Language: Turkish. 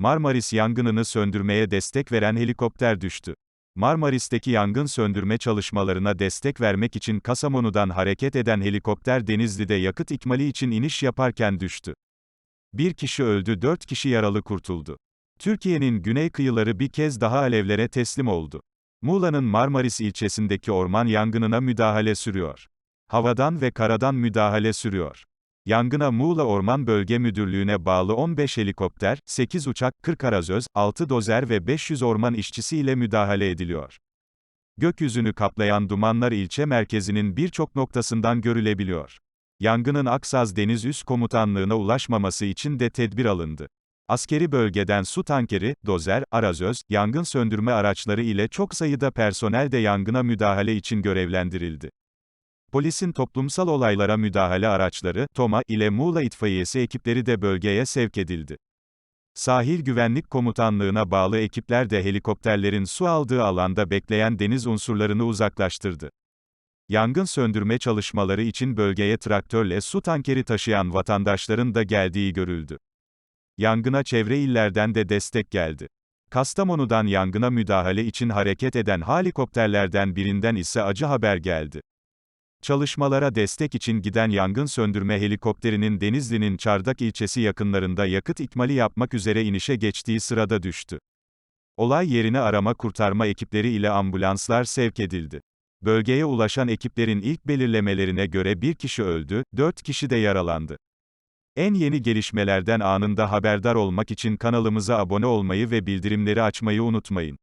Marmaris yangınını söndürmeye destek veren helikopter düştü. Marmaris'teki yangın söndürme çalışmalarına destek vermek için Kastamonu'dan hareket eden helikopter Denizli'de yakıt ikmali için iniş yaparken düştü. Bir kişi öldü, dört kişi yaralı kurtuldu. Türkiye'nin güney kıyıları bir kez daha alevlere teslim oldu. Muğla'nın Marmaris ilçesindeki orman yangınına müdahale sürüyor. Havadan ve karadan müdahale sürüyor. Yangına Muğla Orman Bölge Müdürlüğü'ne bağlı 15 helikopter, 8 uçak, 40 arazöz, 6 dozer ve 500 orman işçisiyle müdahale ediliyor. Gökyüzünü kaplayan dumanlar ilçe merkezinin birçok noktasından görülebiliyor. Yangının Aksaz Deniz Üst Komutanlığı'na ulaşmaması için de tedbir alındı. Askeri bölgeden su tankeri, dozer, arazöz, yangın söndürme araçları ile çok sayıda personel de yangına müdahale için görevlendirildi. Polisin toplumsal olaylara müdahale araçları, TOMA ile Muğla İtfaiyesi ekipleri de bölgeye sevk edildi. Sahil Güvenlik Komutanlığı'na bağlı ekipler de helikopterlerin su aldığı alanda bekleyen deniz unsurlarını uzaklaştırdı. Yangın söndürme çalışmaları için bölgeye traktörle su tankeri taşıyan vatandaşların da geldiği görüldü. Yangına çevre illerden de destek geldi. Kastamonu'dan yangına müdahale için hareket eden helikopterlerden birinden ise acı haber geldi. Çalışmalara destek için giden yangın söndürme helikopterinin Denizli'nin Çardak ilçesi yakınlarında yakıt ikmali yapmak üzere inişe geçtiği sırada düştü. Olay yerine arama kurtarma ekipleri ile ambulanslar sevk edildi. Bölgeye ulaşan ekiplerin ilk belirlemelerine göre bir kişi öldü, dört kişi de yaralandı. En yeni gelişmelerden anında haberdar olmak için kanalımıza abone olmayı ve bildirimleri açmayı unutmayın.